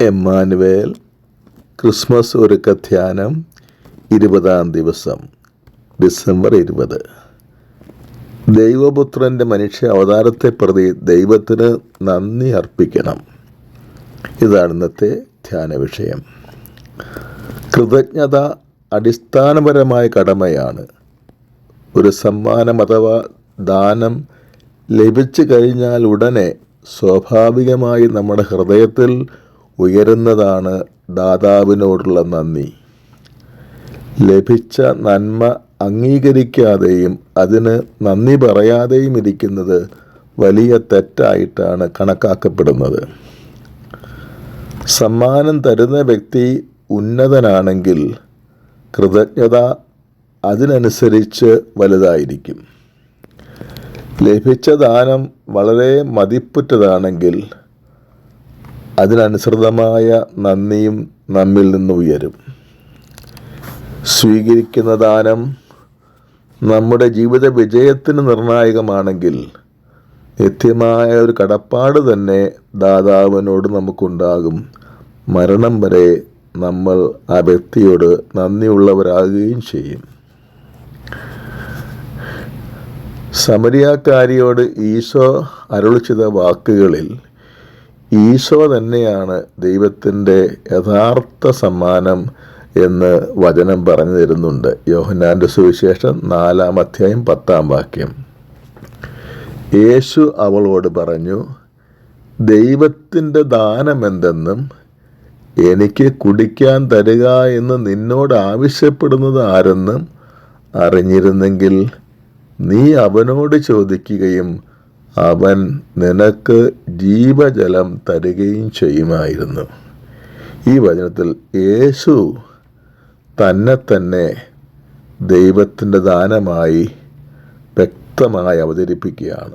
Emmanuel Christmas ഒരുക്ക ധ്യാനം ഇരുപതാം ദിവസം ഡിസംബർ ഇരുപത്. ദൈവപുത്രന്റെ മനുഷ്യ അവതാരത്തെ പ്രതി ദൈവത്തിന് നന്ദി അർപ്പിക്കണം. ഇതാണ് ഇന്നത്തെ ധ്യാന വിഷയം. കൃതജ്ഞത അടിസ്ഥാനപരമായ കടമയാണ്. ഒരു സമ്മാനം അഥവാ ദാനം ലഭിച്ചു കഴിഞ്ഞാൽ ഉടനെ സ്വാഭാവികമായി നമ്മുടെ ഹൃദയത്തിൽ ഉയരുന്നതാണ് ദാതാവിനോടുള്ള നന്ദി. ലഭിച്ച നന്മ അംഗീകരിക്കാതെയും അതിന് നന്ദി പറയാതെയും ഇരിക്കുന്നത് വലിയ തെറ്റായിട്ടാണ് കണക്കാക്കപ്പെടുന്നത്. സമ്മാനം തരുന്ന വ്യക്തി ഉന്നതനാണെങ്കിൽ കൃതജ്ഞത അതിനനുസരിച്ച് വലുതായിരിക്കും. ലഭിച്ച ദാനം വളരെ മതിപ്പുറ്റതാണെങ്കിൽ അതിനനുസൃതമായ നന്ദിയും നമ്മിൽ നിന്ന് ഉയരും. സ്വീകരിക്കുന്ന ദാനം നമ്മുടെ ജീവിത വിജയത്തിന് നിർണായകമാണെങ്കിൽ നിത്യമായ ഒരു കടപ്പാട് തന്നെ ദാതാവിനോട് നമുക്കുണ്ടാകും. മരണം വരെ നമ്മൾ ആ വ്യക്തിയോട് നന്ദിയുള്ളവരാകുകയും ചെയ്യും. സമരിയാക്കാരിയോട് ഈശോ അരുളിച്ചിത വാക്കുകളിൽ ഈശോ തന്നെയാണ് ദൈവത്തിന്റെ യഥാർത്ഥ സമ്മാനം എന്ന് വചനം പറഞ്ഞു തരുന്നുണ്ട്. യോഹന്നാന്റെ സുവിശേഷം നാലാം അധ്യായം പത്താം വാക്യം. യേശു അവളോട് പറഞ്ഞു ദൈവത്തിന്റെ ദാനം എന്തെന്നും എനിക്ക് കുടിക്കാൻ തരിക എന്ന് നിന്നോട് ആവശ്യപ്പെടുന്നത് ആരെന്നും അറിഞ്ഞിരുന്നെങ്കിൽ നീ അവനോട് ചോദിക്കുകയും അവൻ നിനക്ക് ജീവജലം തരികയും ചെയ്യുമായിരുന്നു. ഈ വചനത്തിൽ യേശു തന്നെ തന്നെ ദൈവത്തിന്റെ ദാനമായി വ്യക്തമായി അവതരിപ്പിക്കുകയാണ്.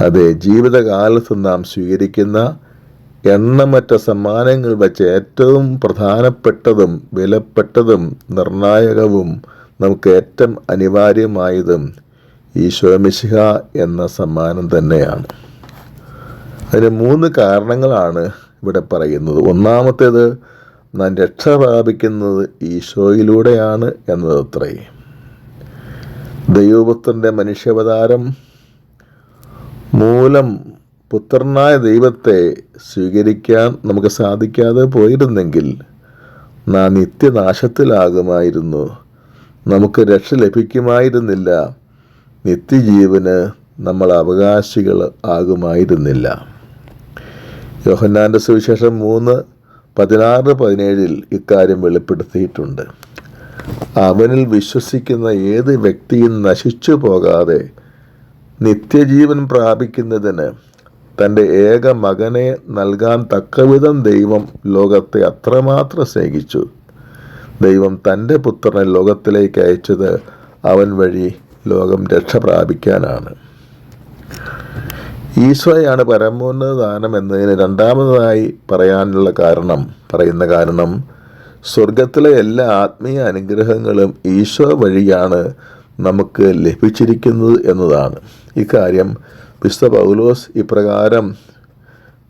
അതെ ജീവിതകാലത്ത് നാം സ്വീകരിക്കുന്ന എണ്ണമറ്റ സമ്മാനങ്ങൾ വെച്ച് ഏറ്റവും പ്രധാനപ്പെട്ടതും വിലപ്പെട്ടതും നിർണായകവും നമുക്ക് ഏറ്റവും അനിവാര്യമായതും ഈശോമിശിഹ എന്ന സമ്മാനം തന്നെയാണ്. അതിന് മൂന്ന് കാരണങ്ങളാണ് ഇവിടെ പറയുന്നത്. ഒന്നാമത്തേത് നാം രക്ഷ പ്രാപിക്കുന്നത് ഈശോയിലൂടെയാണ് എന്നതത്രേ. ദൈവപുത്രന്റെ മനുഷ്യാവതാരം മൂലം പുത്രനായ ദൈവത്തെ സ്വീകരിക്കാൻ നമുക്ക് സാധിക്കാതെ പോയിരുന്നെങ്കിൽ നാം നിത്യനാശത്തിലാകുമായിരുന്നു. നമുക്ക് രക്ഷ ലഭിക്കുമായിരുന്നില്ല. നിത്യജീവന് നമ്മൾ അവകാശികൾ ആകുമായിരുന്നില്ല. യോഹന്നാന്റെ സുവിശേഷം മൂന്ന് പതിനാറ് പതിനേഴിൽ ഇക്കാര്യം വെളിപ്പെടുത്തിയിട്ടുണ്ട്. അവനിൽ വിശ്വസിക്കുന്ന ഏത് വ്യക്തിയും നശിച്ചു പോകാതെ നിത്യജീവൻ പ്രാപിക്കുന്നതിന് തന്റെ ഏക മകനെ നൽകാൻ തക്കവിധം ദൈവം ലോകത്തെ അത്രമാത്രം സ്നേഹിച്ചു. ദൈവം തന്റെ പുത്രനെ ലോകത്തിലേക്ക് അയച്ചത് അവൻ വഴി ലോകം രക്ഷ പ്രാപിക്കാനാണ്. ഈശോയാണ് പരമോന്നത ദാനം എന്നതിന് രണ്ടാമതായി പറയാനുള്ള കാരണം പറയുന്ന കാരണം സ്വർഗത്തിലെ എല്ലാ ആത്മീയ അനുഗ്രഹങ്ങളും ഈശോ വഴിയാണ് നമുക്ക് ലഭിച്ചിരിക്കുന്നത് എന്നതാണ്. ഇക്കാര്യം വിശുദ്ധ പൗലോസ് ഇപ്രകാരം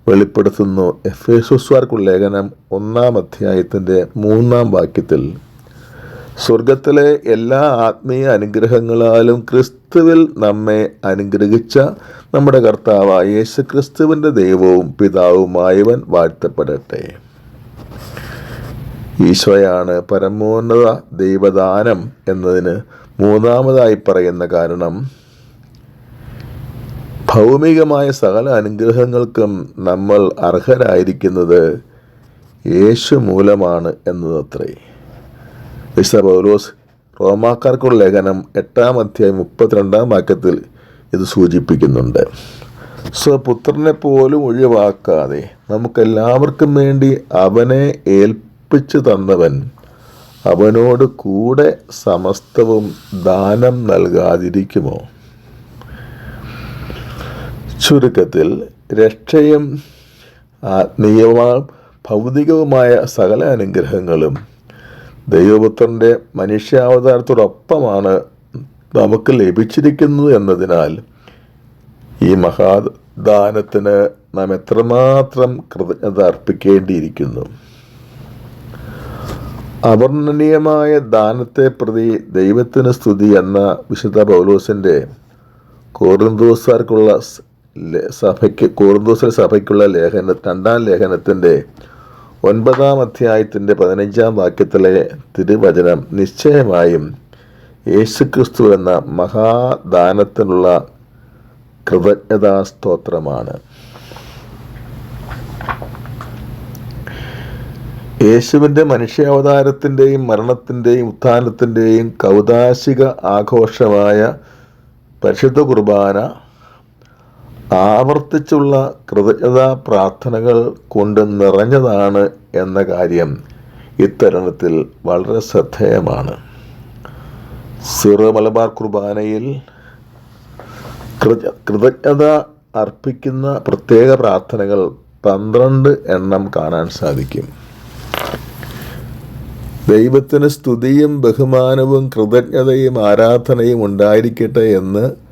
വെളിപ്പെടുത്തുന്നു. എഫ് ലേഖനം ഒന്നാം അധ്യായത്തിന്റെ മൂന്നാം വാക്യത്തിൽ സ്വർഗത്തിലെ എല്ലാ ആത്മീയ അനുഗ്രഹങ്ങളാലും ക്രിസ്തുവിൽ നമ്മെ അനുഗ്രഹിച്ച നമ്മുടെ കർത്താവായ യേശു ക്രിസ്തുവിന്റെ ദൈവവും പിതാവുമായവൻ വാഴ്ത്തപ്പെടട്ടെ. ഈശോയാണ് പരമോന്നത ദൈവദാനം എന്നതിന് മൂന്നാമതായി പറയുന്ന കാരണം ഭൗമികമായ സകല അനുഗ്രഹങ്ങൾക്കും നമ്മൾ അർഹരായിരിക്കുന്നത് യേശു മൂലമാണ് എന്നതത്രേ. വിശുദ്ധ പൗലോസ് റോമാക്കാർക്കുള്ള ലേഖനം എട്ടാം അധ്യായം മുപ്പത്തിരണ്ടാം വാക്യത്തിൽ ഇത് സൂചിപ്പിക്കുന്നുണ്ട്. സ്വപുത്രനെ പോലും ഒഴിവാക്കാതെ നമുക്കെല്ലാവർക്കും വേണ്ടി അവനെ ഏൽപ്പിച്ചു തന്നവൻ അവനോട് കൂടെ സമസ്തവും ദാനം നൽകാതിരിക്കുമോ? ചുരുക്കത്തിൽ രക്ഷയും ആത്മീയവും ഭൗതികവുമായ സകല അനുഗ്രഹങ്ങളും ദൈവപുത്രന്റെ മനുഷ്യാവതാരത്തോടൊപ്പമാണ് നമുക്ക് ലഭിച്ചിരിക്കുന്നത് എന്നതിനാൽ ഈ മഹാദാനത്തിന് നാം എത്രമാത്രം കൃതജ്ഞത അർപ്പിക്കേണ്ടിയിരിക്കുന്നു. അവർണനീയമായ ദാനത്തെ പ്രതി ദൈവത്തിന് സ്തുതി എന്ന വിശുദ്ധ പൗലോസിന്റെ കോറിന്തോസാർക്കുള്ള സഭയ്ക്ക് കോറിന്തോസിലെ സഭയ്ക്കുള്ള ലേഖന രണ്ടാം ലേഖനത്തിന്റെ ഒൻപതാം അധ്യായത്തിന്റെ പതിനഞ്ചാം വാക്യത്തിലെ തിരുവചനം നിശ്ചയമായും യേശുക്രിസ്തു എന്ന മഹാദാനത്തിനുള്ള കൃതജ്ഞതാ സ്തോത്രമാണ് യേശുവിന്റെ മനുഷ്യാവതാരത്തിന്റെയും മരണത്തിന്റെയും ഉത്ഥാനത്തിന്റെയും കൗതാശിക ആഘോഷമായ പരിശുദ്ധ കുർബാന ആവർത്തിച്ചുള്ള കൃതജ്ഞതാ പ്രാർത്ഥനകൾ കൊണ്ട് നിറഞ്ഞതാണ് എന്ന കാര്യം ഇത്തരണത്തിൽ വളരെ ശ്രദ്ധേയമാണ്. സിറ മലബാർ കുർബാനയിൽ കൃത- കൃതജ്ഞത അർപ്പിക്കുന്ന പ്രത്യേക പ്രാർത്ഥനകൾ പന്ത്രണ്ട് എണ്ണം കാണാൻ സാധിക്കും. ദൈവത്തിന് സ്തുതിയും ബഹുമാനവും കൃതജ്ഞതയും ആരാധനയും ഉണ്ടായിരിക്കട്ടെ എന്ന്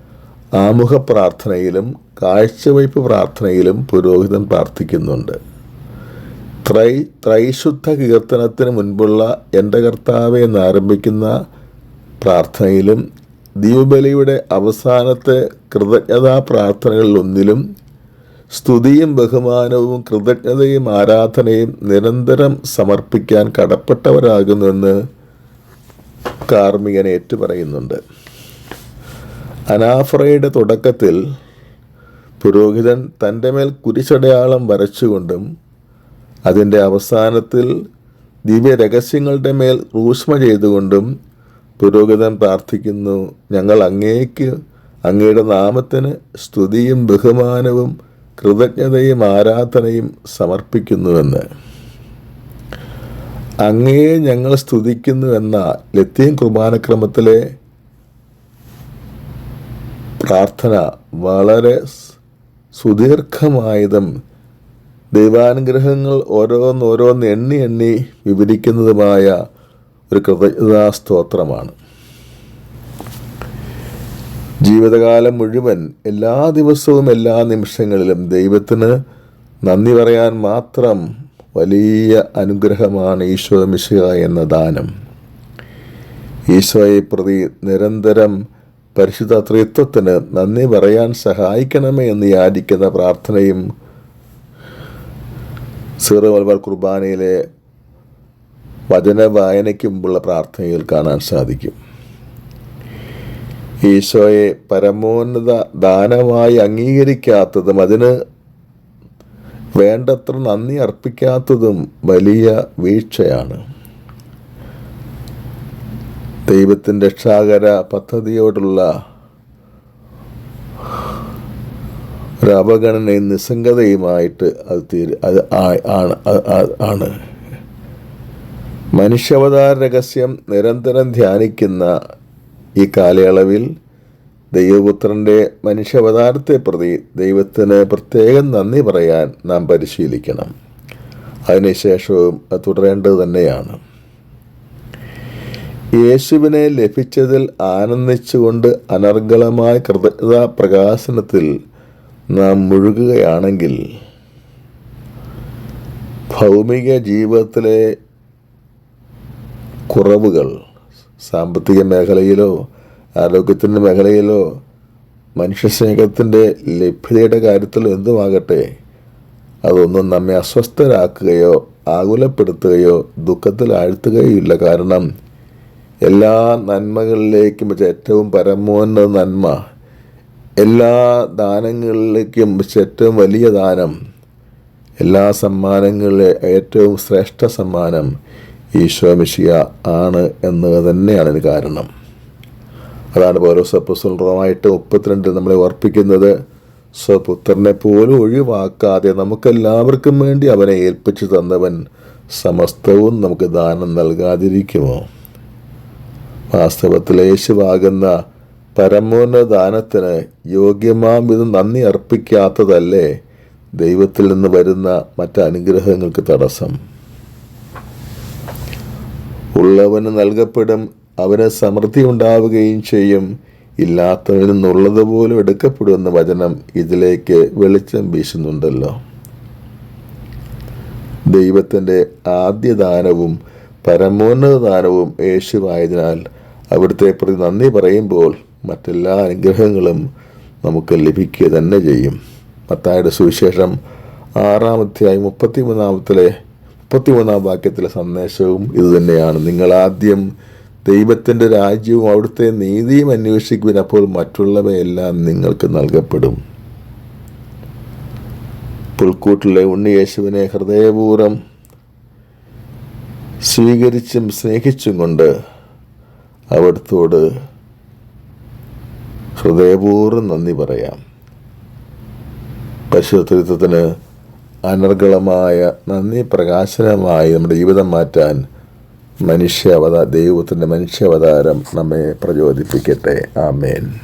ആമുഖ പ്രാർത്ഥനയിലും കാഴ്ചവയ്പ് പ്രാർത്ഥനയിലും പുരോഹിതൻ പ്രാർത്ഥിക്കുന്നുണ്ട്. ത്രൈ ത്രൈശുദ്ധ കീർത്തനത്തിന് മുൻപുള്ള എന്റെ കർത്താവെ എന്നാരംഭിക്കുന്ന പ്രാർത്ഥനയിലും ദീപബലിയുടെ അവസാനത്തെ കൃതജ്ഞതാ പ്രാർത്ഥനകളിലൊന്നിലും സ്തുതിയും ബഹുമാനവും കൃതജ്ഞതയും ആരാധനയും നിരന്തരം സമർപ്പിക്കാൻ കടപ്പെട്ടവരാകുന്നുവെന്ന് കാർമികൻ ഏറ്റുപറയുന്നുണ്ട്. അനാഫറയുടെ തുടക്കത്തിൽ പുരോഹിതൻ തന്റെ മേൽ കുരിശടയാളം വരച്ചുകൊണ്ടും അതിന്റെ അവസാനത്തിൽ ദിവ്യ രഹസ്യങ്ങളുടെ മേൽ റൂഷ്മ ചെയ്തുകൊണ്ടും പുരോഹിതൻ പ്രാർത്ഥിക്കുന്നു ഞങ്ങൾ അങ്ങേക്ക് അങ്ങയുടെ നാമത്തിന് സ്തുതിയും ബഹുമാനവും കൃതജ്ഞതയും ആരാധനയും സമർപ്പിക്കുന്നുവെന്ന്. അങ്ങയെ ഞങ്ങൾ സ്തുതിക്കുന്നു എന്ന ലത്തീൻ കുർബാനക്രമത്തിലെ പ്രാർത്ഥന വളരെ സുദീർഘമായതും ദൈവാനുഗ്രഹങ്ങൾ ഓരോന്നോരോന്ന് എണ്ണി എണ്ണി വിവരിക്കുന്നതുമായ ഒരു കൃതജ്ഞതാ സ്തോത്രമാണ് ജീവിതകാലം മുഴുവൻ എല്ലാ ദിവസവും എല്ലാ നിമിഷങ്ങളിലും ദൈവത്തിന് നന്ദി പറയാൻ മാത്രം വലിയ അനുഗ്രഹമാണ് ഈശോ മിശിഹ എന്ന ദാനം. ഈശോയെ പ്രതി നിരന്തരം പരിശുദ്ധ നന്ദി പറയാൻ സഹായിക്കണമേ എന്ന് യാചിക്കുന്ന പ്രാർത്ഥനയും സീറോ കുർബാനയിലെ വചന വായനയ്ക്കുമ്പുള്ള പ്രാർത്ഥനയിൽ കാണാൻ സാധിക്കും. ഈശോയെ പരമോന്നത ദാനമായി അംഗീകരിക്കാത്തതും അതിന് വേണ്ടത്ര നന്ദി അർപ്പിക്കാത്തതും വലിയ വീഴ്ചയാണ്. ദൈവത്തിന്റെ രക്ഷാകര പദ്ധതിയോടുള്ള ഒരു അവഗണനയും നിസ്സംഗതയുമായിട്ട് അത് തീര് അത് ആണ് ആണ്. മനുഷ്യാവതാര രഹസ്യം നിരന്തരം ധ്യാനിക്കുന്ന ഈ കാലയളവിൽ ദൈവപുത്രന്റെ മനുഷ്യാവതാരത്തെ പ്രതി ദൈവത്തിന് പ്രത്യേകം നന്ദി പറയാൻ നാം പരിശീലിക്കണം. അതിനുശേഷവും അത് തുടരേണ്ടത് തന്നെയാണ്. യേശുവിനെ ലഭിച്ചതിൽ ആനന്ദിച്ചുകൊണ്ട് അനർഗളമായ കൃതജ്ഞതാ പ്രകാശനത്തിൽ നാം മുഴുകുകയാണെങ്കിൽ ഭൗമിക ജീവിതത്തിലെ കുറവുകൾ സാമ്പത്തിക മേഖലയിലോ ആരോഗ്യത്തിന്റെ മേഖലയിലോ മനുഷ്യസ്നേഹത്തിന്റെ ലഭ്യതയുടെ കാര്യത്തിലോ എന്തുമാകട്ടെ അതൊന്നും നമ്മെ അസ്വസ്ഥരാക്കുകയോ ആകുലപ്പെടുത്തുകയോ ദുഃഖത്തിൽ ആഴ്ത്തുകയോ ഇല്ല കാരണം എല്ലാ നന്മകളിലേക്കും വെച്ച ഏറ്റവും പരമോന്നത നന്മ എല്ലാ ദാനങ്ങളിലേക്കും വെച്ച ഏറ്റവും വലിയ ദാനം എല്ലാ സമ്മാനങ്ങളിലെ ഏറ്റവും ശ്രേഷ്ഠ സമ്മാനം ഈശോ മിഷിയ ആണ് എന്നത് തന്നെയാണ് ഇതിന് കാരണം. അതാണ് ഓരോ സപ്പസുലറമായിട്ട് മുപ്പത്തിരണ്ടിൽ നമ്മളെ ഓർപ്പിക്കുന്നത് സ്വപുത്രനെ പോലും ഒഴിവാക്കാതെ നമുക്കെല്ലാവർക്കും വേണ്ടി അവനെ ഏൽപ്പിച്ചു തന്നവൻ സമസ്തവും നമുക്ക് ദാനം നൽകാതിരിക്കുമോ? വാസ്തവത്തിൽ യേശുവാകുന്ന പരമോന്നത ദാനത്തിന് യോഗ്യമാം വിധം നന്ദി അർപ്പിക്കാത്തതല്ലേ? ദൈവത്തിൽ നിന്ന് വരുന്ന മറ്റ് അനുഗ്രഹങ്ങൾക്ക് തടസ്സം. ഉള്ളവന് നൽകപ്പെടും അവന് സമൃദ്ധി ഉണ്ടാവുകയും ചെയ്യും. ഇല്ലാത്തവരിൽ നിന്നുള്ളതുപോലും എടുക്കപ്പെടുമെന്ന വചനം ഇതിലേക്ക് വെളിച്ചം വീശുന്നുണ്ടല്ലോ. ദൈവത്തിന്റെ ആദ്യ ദാനവും പരമോന്നത ദാനവും യേശുവായതിനാൽ അവിടുത്തെ പ്രതി നന്ദി പറയുമ്പോൾ മറ്റെല്ലാ അനുഗ്രഹങ്ങളും നമുക്ക് ലഭിക്കുക തന്നെ ചെയ്യും. മത്തായുടെ സുവിശേഷം ആറാമത്തെയായി മുപ്പത്തിമൂന്നാമത്തിലെ മുപ്പത്തിമൂന്നാം വാക്യത്തിലെ സന്ദേശവും ഇതുതന്നെയാണ് നിങ്ങൾ ആദ്യം ദൈവത്തിന്റെ രാജ്യവും അവിടുത്തെ നീതിയും അന്വേഷിക്കുവിൻ അപ്പോൾ മറ്റുള്ളവയെല്ലാം നിങ്ങൾക്ക് നൽകപ്പെടും. പുൽക്കൂട്ടിലെ ഉണ്ണിയേശുവിനെ ഹൃദയപൂർവം സ്വീകരിച്ചും സ്നേഹിച്ചും കൊണ്ട് അവിടുത്തോട് ഹൃദയപൂർവം നന്ദി പറയാം. പരിശുദ്ധത്വത്തിന് അനർഗളമായ നന്ദി പ്രകാശനമായി നമ്മുടെ ജീവിതം മാറ്റാൻ മനുഷ്യ അവതാ ദൈവത്തിന്റെ മനുഷ്യാവതാരം നമ്മെ പ്രചോദിപ്പിക്കട്ടെ. ആമേൻ.